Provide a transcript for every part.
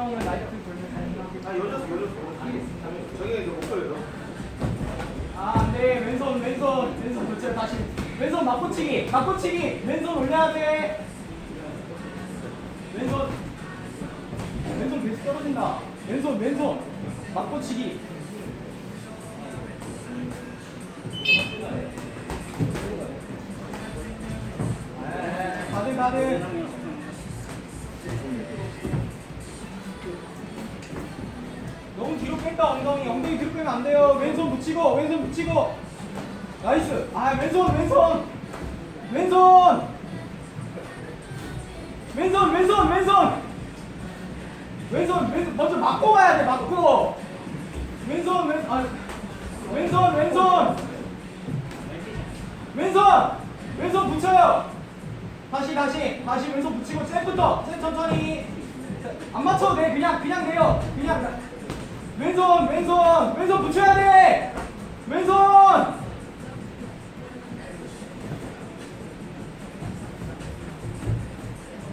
하면 라이트 돌면 가능하고. 아 열렸어 열렸어 정영이 너 목소리 너 아, 안 돼. 왼손, 왼손, 왼손 교체 다시. 왼손 맞고치기, 맞고치기. 왼손 올려야 돼. 왼손. 왼손 계속 떨어진다. 왼손, 왼손. 맞고치기. 에, 가든 가 뒤로 뺀다 엉덩이 엉덩이 뒤로 빼면 안 돼요. 왼손 붙이고 왼손 붙이고. 나이스. 아 왼손 왼손. 왼손. 왼손 왼손 왼손. 왼손 왼손. 먼저 맞고 가야 돼 맞고. 왼손 왼 아, 왼손 왼손. 왼손 왼손 붙여요. 다시 다시 다시 왼손 붙이고 셋부터. 셋 천천히. 안 맞춰도 돼. 그냥 그냥 돼요. 그냥 왼손 왼손 왼손 붙여야 돼! 왼손!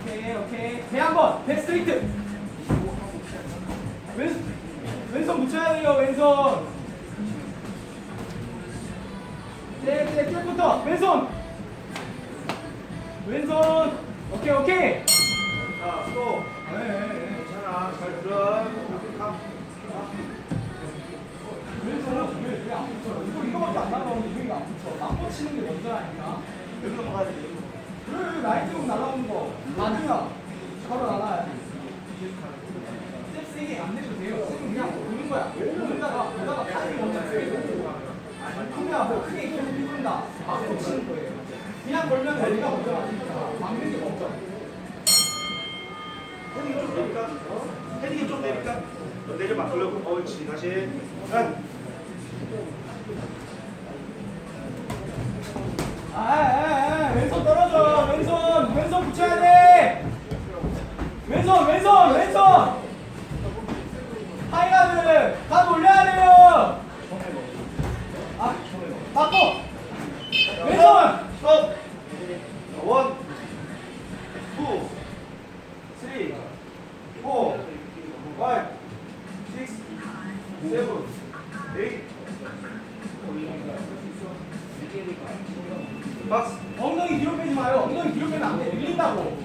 오케이 오케이. 배 한번 배 스트레이트. 왼 왼손 붙여야 돼요 왼손. 네네 끝부터. 왼손. 왼손. 오케이 오케이. 자, 스톱. 여기로 가야 돼. 그래 라이트로 날아오는 거 맞으면 바로 돼. 스텝 세게 안 내도 돼요. 쌤은 그냥 보는 거야. 보다가 보다가 타이밍 먼저 세고 그냥 뭐 크게 계속 휘둔다. 맞고 치는 거예요. 그냥 걸면 내가 먼저 맞으니까 막는 게 먼저. 헤딩이 좀 내릴까? 헤딩이 좀 내릴까? 너 내려봐. 돌려고. 옳지. 다시. 자. 아, 아, 아, 왼손 떨어져. 왼손, 왼손 붙여야 돼. 왼손, 왼손, 왼손. 하이가드, 가드 올려야 돼요. 아, 바꿔. 왼손. 스톱. 원. 투. 쓰리. 포. 파이브. 식스. 세븐. 에잇. 박스. 엉덩이 뒤로 빼지 마요. 엉덩이 뒤로 빼면 안 돼. 밀린다고.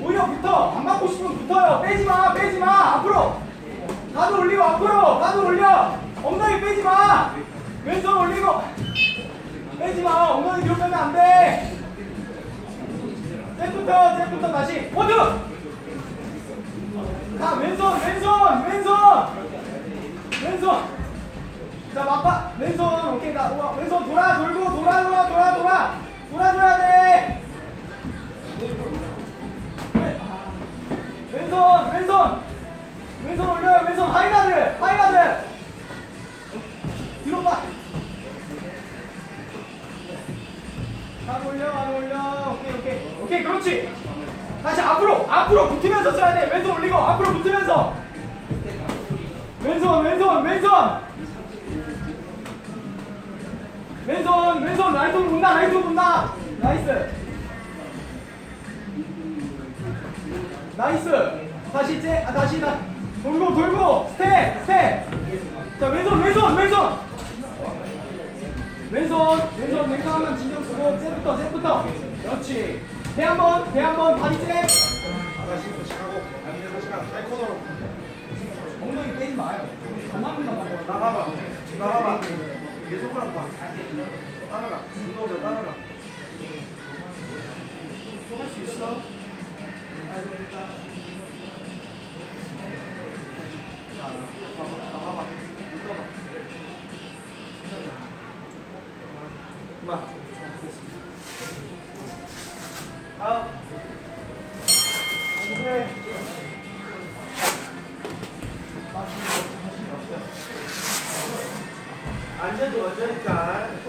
오히려 붙어. 안 맞고 싶으면 붙어요. 빼지 마, 빼지 마. 앞으로. 가드 올리고 앞으로. 가드 올려. 엉덩이 빼지 마. 왼손 올리고. 빼지 마. 엉덩이 뒤로 빼면 안 돼. 셋부터, 셋부터 다시. 모두. 그렇지. 다시 앞으로, 앞으로 붙으면서 써야 돼. 왼손 올리고, 앞으로 붙으면서. 왼손, 왼손, 왼손. 왼손, 왼손, 라이트 본다, 라이트 본다. 나이스. 나이스. 다시 째, 아, 다시 나. 돌고, 돌고. 스텝, 스텝. 자, 왼손, 왼손, 왼손. 왼손, 왼손, 왼손 한번 진정 쓰고, 셋부터, 셋부터. 그렇지. 배 한 번, 배 한 번, 바디 잽. 엉덩이 빼지 마요. 안 맞는단 말이야. 나가봐. 나가봐. 내 손가락 봐. 따라가. 운동자 따라가. 할수 있어? 나가봐. 운동봐. 그 앉아도 앉으니까.